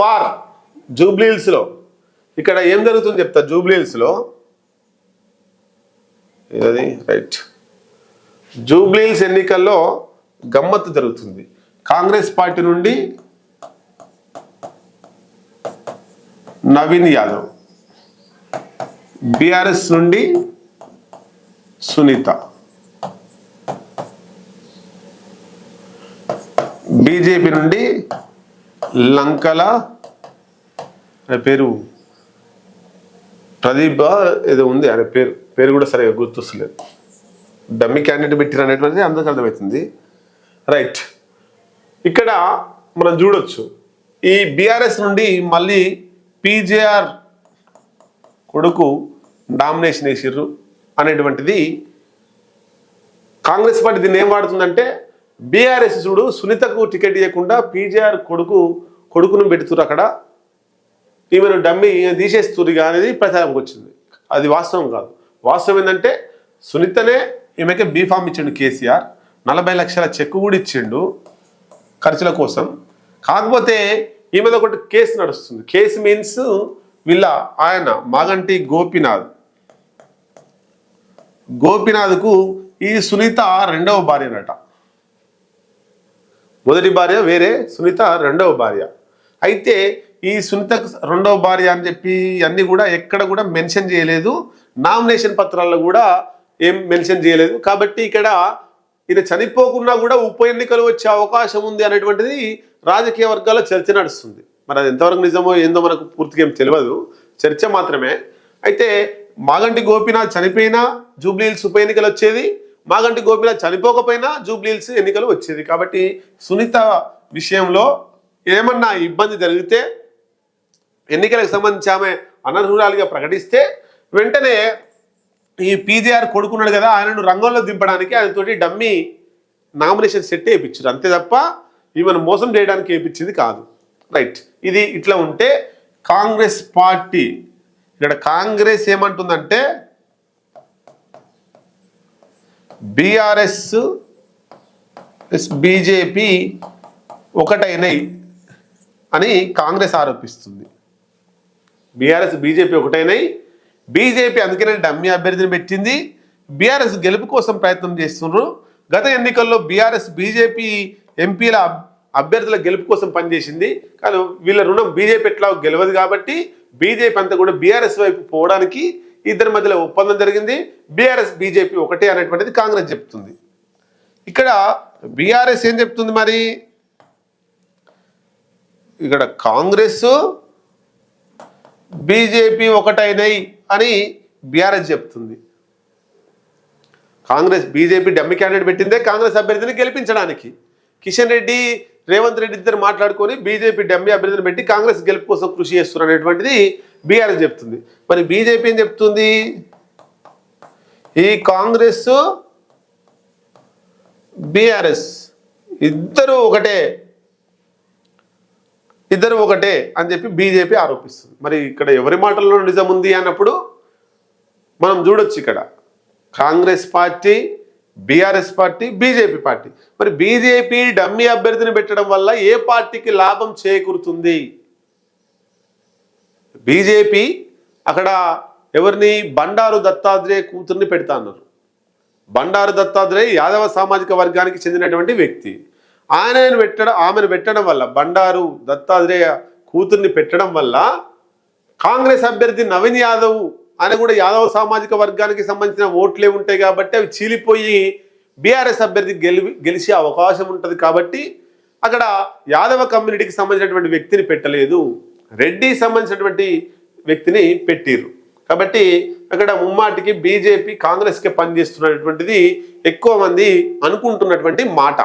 War జూబ్లీహిల్స్లో. ఇక్కడ ఏం జరుగుతుంది చెప్తా జూబ్లీహిల్స్లో. ఇది రైట్. జూబ్లీహిల్స్ ఎన్నికల్లో గమ్మత్తు జరుగుతుంది. కాంగ్రెస్ పార్టీ నుండి నవీన్ యాదవ్ బీఆర్ఎస్ నుండి సునీత బీజేపీ నుండి లంకల అనే పేరు ప్రదీప్ ఏదో ఉంది ఆయన పేరు పేరు కూడా సరిగా గుర్తొస్తలేదు. డమ్మి క్యాండిడేట్ పెట్టిరు అనేటువంటిది అందరికి అర్థమవుతుంది. రైట్. ఇక్కడ మనం చూడొచ్చు ఈ బీఆర్ఎస్ నుండి మళ్ళీ పీజేఆర్ కొడుకు డామినేషన్ వేసిర్రు అనేటువంటిది కాంగ్రెస్ పార్టీ దీన్ని ఏం వాడుతుందంటే బీఆర్ఎస్ చూడు సునీతకు టికెట్ ఇవ్వకుండా పీజేఆర్ కొడుకు కొడుకును పెడుతురు అక్కడ. ఈమెను డమ్మి తీసేస్తురిగా అనేది ప్రచారంకి వచ్చింది. అది వాస్తవం కాదు. వాస్తవం ఏంటంటే సునీతనే ఈమెకి బీఫామ్ ఇచ్చిండు కేసీఆర్. నలభై లక్షల చెక్కు కూడా ఇచ్చిండు ఖర్చుల కోసం. కాకపోతే ఈమెది ఒకటి కేసు నడుస్తుంది. కేసు మీన్స్ వీళ్ళ ఆయన మాగంటి గోపినాథ్. గోపినాథ్కు ఈ సునీత రెండవ భార్యనట. మొదటి భార్య వేరే సునీత రెండవ భార్య. అయితే ఈ సునీత రెండవ భార్య అని చెప్పి అన్నీ కూడా ఎక్కడ కూడా మెన్షన్ చేయలేదు. నామినేషన్ పత్రాల్లో కూడా ఏం మెన్షన్ చేయలేదు. కాబట్టి ఇక్కడ ఈయన చనిపోకుండా కూడా ఉప ఎన్నికలు వచ్చే అవకాశం ఉంది అనేటువంటిది రాజకీయ వర్గాల్లో చర్చ నడుస్తుంది. మరి అది ఎంతవరకు నిజమో ఏందో మనకు పూర్తిగా ఏం తెలియదు. చర్చ మాత్రమే. అయితే మాగంటి గోపినాథ్ చనిపోయినా జూబ్లీహిల్స్ ఉప ఎన్నికలు వచ్చేది మాగంటి గోపీనాథ్ చనిపోకపోయినా జూబ్లీహిల్స్ ఎన్నికలు వచ్చేది. కాబట్టి సునీత విషయంలో ఏమన్నా ఇబ్బంది జరిగితే ఎన్నికలకు సంబంధించి ఆమె అనర్హురాలిగా ప్రకటిస్తే వెంటనే ఈ పీజీఆర్ కొడుకున్నాడు కదా ఆయనను రంగంలో దింపడానికి ఆయనతోటి డమ్మీ నామినేషన్ సెట్ వేయించారు. అంతే తప్ప ఈమెను మోసం చేయడానికి వేయించింది కాదు. రైట్. ఇది ఇట్లా ఉంటే కాంగ్రెస్ పార్టీ ఇక్కడ కాంగ్రెస్ ఏమంటుందంటే బీఆర్ఎస్ ప్లస్ బీజేపీ ఒకటైనవి అని కాంగ్రెస్ ఆరోపిస్తుంది. బీఆర్ఎస్ బీజేపీ ఒకటైనాయి. బీజేపీ అందుకనే డమ్మీ అభ్యర్థిని పెట్టింది. బీఆర్ఎస్ గెలుపు కోసం ప్రయత్నం చేస్తున్నారు. గత ఎన్నికల్లో బీఆర్ఎస్ బీజేపీ ఎంపీల అభ్యర్థుల గెలుపు కోసం పనిచేసింది. కానీ వీళ్ళ రుణం బీజేపీ ఎట్లా గెలవదు కాబట్టి బీజేపీ అంతా కూడా బీఆర్ఎస్ వైపు పోవడానికి ఇద్దరి మధ్యలో ఒప్పందం జరిగింది. బీఆర్ఎస్ బీజేపీ ఒకటే అనేటువంటిది కాంగ్రెస్ చెప్తుంది. ఇక్కడ బీఆర్ఎస్ ఏం చెప్తుంది మరి? ఇక్కడ కాంగ్రెస్ బీజేపీ ఒకటైనయి అని బీఆర్ఎస్ చెప్తుంది. కాంగ్రెస్ బీజేపీ డమ్మి క్యాండిడేట్ పెట్టిందే కాంగ్రెస్ అభ్యర్థిని గెలిపించడానికి. కిషన్ రెడ్డి రేవంత్ రెడ్డి ఇద్దరు మాట్లాడుకొని బీజేపీ డమ్మి అభ్యర్థిని పెట్టి కాంగ్రెస్ గెలుపు కోసం కృషి చేస్తున్నారు అనేటువంటిది బీఆర్ఎస్ చెప్తుంది. మరి బీజేపీ ఏం చెప్తుంది? ఈ కాంగ్రెస్ బీఆర్ఎస్ ఇద్దరు ఒకటే. ఇద్దరు ఒకటే అని చెప్పి బీజేపీ ఆరోపిస్తుంది. మరి ఇక్కడ ఎవరి మాటల్లో నిజం ఉంది అన్నప్పుడు మనం చూడొచ్చు ఇక్కడ. Congress party BRS party BJP party. మరి బీజేపీ డమ్మీ అభ్యర్థిని పెట్టడం వల్ల ఏ పార్టీకి లాభం చేకూరుతుంది? బీజేపీ అక్కడ ఎవరిని? బండారు దత్తాత్రేయ కూతుర్ని పెడతా అన్నారు. బండారు దత్తాత్రేయ యాదవ సామాజిక వర్గానికి చెందినటువంటి వ్యక్తి. ఆయనను పెట్టడం ఆమెను పెట్టడం వల్ల బండారు దత్తాత్రేయ కూతుర్ని పెట్టడం వల్ల కాంగ్రెస్ అభ్యర్థి నవీన్ యాదవ్ ఆయన కూడా యాదవ సామాజిక వర్గానికి సంబంధించిన ఓట్లే ఉంటాయి కాబట్టి అవి చీలిపోయి బీఆర్ఎస్ అభ్యర్థి గెలి గెలిచే అవకాశం ఉంటుంది కాబట్టి అక్కడ యాదవ కమ్యూనిటీకి సంబంధించినటువంటి వ్యక్తిని పెట్టలేదు. రెడ్డి సంబంధించినటువంటి వ్యక్తిని పెట్టిర్రు. కాబట్టి అక్కడ ముమ్మాటికి బీజేపీ కాంగ్రెస్కి పనిచేస్తున్నటువంటిది ఎక్కువ మంది అనుకుంటున్నటువంటి మాట.